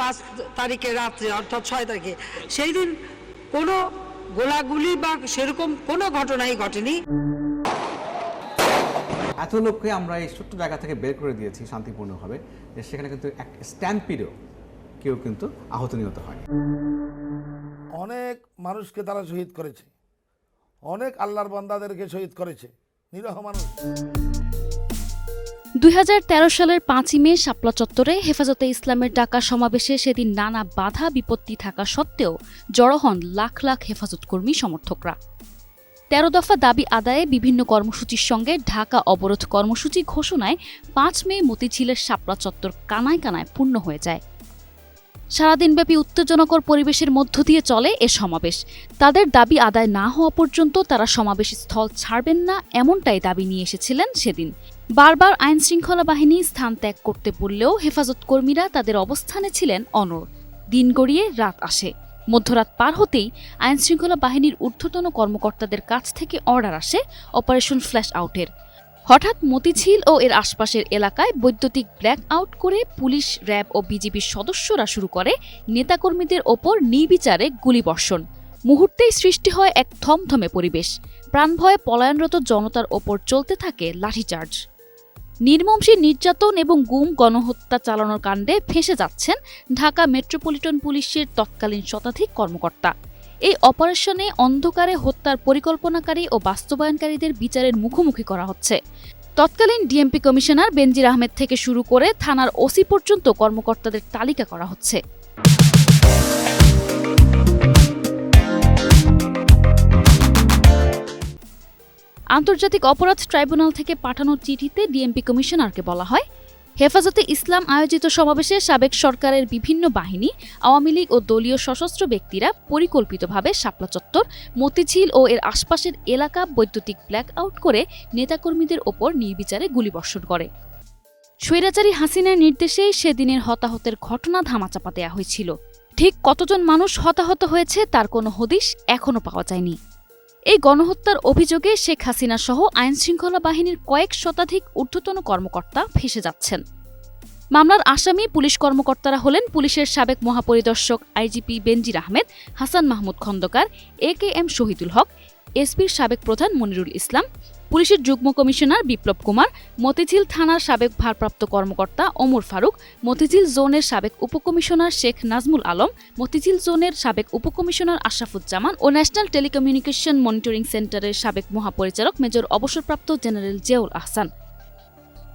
পাঁচ তারিখে রাত্রে অর্থাৎ ছয় তারিখে। সেই দিন কোনো গোলাগুলি বা সেরকম কোনো ঘটনাই ঘটেনি। এত লোককে আমরা এই ছোট্ট জায়গা থেকে বের করে দিয়েছি শান্তিপূর্ণভাবে যে সেখানে কিন্তু এক স্ট্যাম্পিডেও কেউ কিন্তু আহত নিহত হয় অনেক মানুষকে তারা শহীদ করেছে। অনেক আল্লাহর বান্দাদেরকে শহীদ করেছে। নিরহ মানুষ। দুই হাজার তেরো সালের পাঁচই মে শাপলা চত্বরে হেফাজতে ইসলামের ডাকা সমাবেশে সেদিন নানা বাধা বিপত্তি থাকা সত্ত্বেও জড়ো হন লাখ লাখ হেফাজত কর্মী সমর্থকরা। তেরো দফা দাবি আদায়ে বিভিন্ন কর্মসূচির সঙ্গে ঢাকা অবরোধ কর্মসূচি ঘোষণায় পাঁচ মে মতিঝিলের শাপলা চত্বর কানায় কানায় পূর্ণ হয়ে যায়। সারাদিনব্যাপী উত্তেজনকর পরিবেশের মধ্য দিয়ে চলে এ সমাবেশ। তাদের দাবি আদায় না হওয়া পর্যন্ত তারা সমাবেশ স্থল ছাড়বেন না, এমনটাই দাবি নিয়ে এসেছিলেন সেদিন। বারবার আইন শৃঙ্খলা বাহিনী স্থান ত্যাগ করতে বললেও হেফাজত কর্মীরা তাদের অবস্থানে ছিলেন অনড়। দিন গড়িয়ে রাত আসে। মধ্যরাত পার হতেই আইন শৃঙ্খলা বাহিনীর ঊর্ধ্বতন কর্মকর্তাদের কাছ থেকে অর্ডার আসে অপারেশন ফ্ল্যাশ আউটের। হঠাৎ মতিঝিল ও এর আশপাশের এলাকায় বৈদ্যুতিক ব্ল্যাক আউট করে পুলিশ, র্যাব ও বিজিবির সদস্যরা শুরু করে নেতাকর্মীদের ওপর নির্বিচারে গুলিবর্ষণ। মুহূর্তেই সৃষ্টি হয় এক থমথমে পরিবেশ। প্রাণভয়ে পলায়নরত জনতার ওপর চলতে থাকে লাঠিচার্জ। নির্মমসী নির্যাতন এবং গুম, গণহত্যা চালানোর কাণ্ডে ফেঁসে যাচ্ছেন ঢাকা মেট্রোপলিটন পুলিশের তৎকালীন শতাধিক কর্মকর্তা। এই অপারেশনে অন্ধকারে হত্যার পরিকল্পনাকারী ও বাস্তবায়নকারীদের বিচারের মুখোমুখি করা হচ্ছে। তৎকালীন ডিএমপি কমিশনার বেনজির আহমেদ থেকে শুরু করে থানার ওসি পর্যন্ত কর্মকর্তাদের তালিকা করা হচ্ছে। আন্তর্জাতিক অপরাধ ট্রাইব্যুনাল থেকে পাঠানো চিঠিতে ডিএমপি কমিশনারকে বলা হয় হেফাজতে ইসলাম আয়োজিত সমাবেশে সাবেক সরকারের বিভিন্ন বাহিনী, আওয়ামী লীগ ও দলীয় সশস্ত্র ব্যক্তিরা পরিকল্পিতভাবে শাপলা চত্বর, মতিঝিল ও এর আশপাশের এলাকা বৈদ্যুতিক ব্ল্যাক আউট করে নেতাকর্মীদের ওপর নির্বিচারে গুলিবর্ষণ করে। স্বৈরাচারী হাসিনার নির্দেশেই সেদিনের হতাহতের ঘটনা ধামাচাপা দেওয়া হয়েছিল। ঠিক কতজন মানুষ হতাহত হয়েছে তার কোনো হদিশ এখনও পাওয়া যায়নি। এই গণহত্যার অভিযোগে শেখ হাসিনা সহ আইনশৃঙ্খলা বাহিনীর কয়েক শতাধিক ঊর্ধ্বতন কর্মকর্তা ফেসে যাচ্ছেন। মামলার আসামি পুলিশ কর্মকর্তারা হলেন পুলিশের সাবেক মহাপরিদর্শক IGP Benazir Ahmed, Hasan Mahmud Khandakar, A K M Shahidul Haque, এসপির সাবেক প্রধান মনিরুল ইসলাম পুলিশের যুগ্ম কমিশনার বিপ্লব কুমার, মতিঝিল থানার সাবেক ভারপ্রাপ্ত কর্মকর্তা ওমর ফারুক, মতিঝিল জোনের সাবেক উপকমিশনার শেখ নাজমুল আলম, মতিঝিল জোনের সাবেক উপকমিশনার আশরাফুজ্জামান ও ন্যাশনাল টেলিকমিউনিকেশন মনিটরিং সেন্টারের সাবেক মহাপরিচালক মেজর অবসরপ্রাপ্ত জেনারেল জিয়াউল আহসান।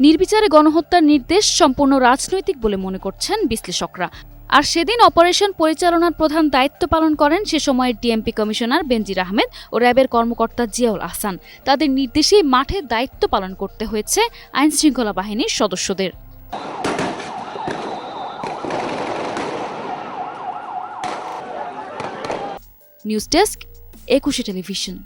নির্বিচারে গণহত্যার নির্দেশ সম্পূর্ণ রাজনৈতিক বলে মনে করছেন বিশ্লেষকরা। আর সেদিন অপারেশন পরিচালনার প্রধান দায়িত্ব পালন করেন সে সময়ের ডিএমপি কমিশনার বেনজির আহমেদ ও র্যাবের কর্মকর্তা জিয়াউল আহসান। তাদের নির্দেশেই মাঠে দায়িত্ব পালন করতে হয়েছে আইনশৃঙ্খলা বাহিনীর সদস্যদের। News desk Ekushey television.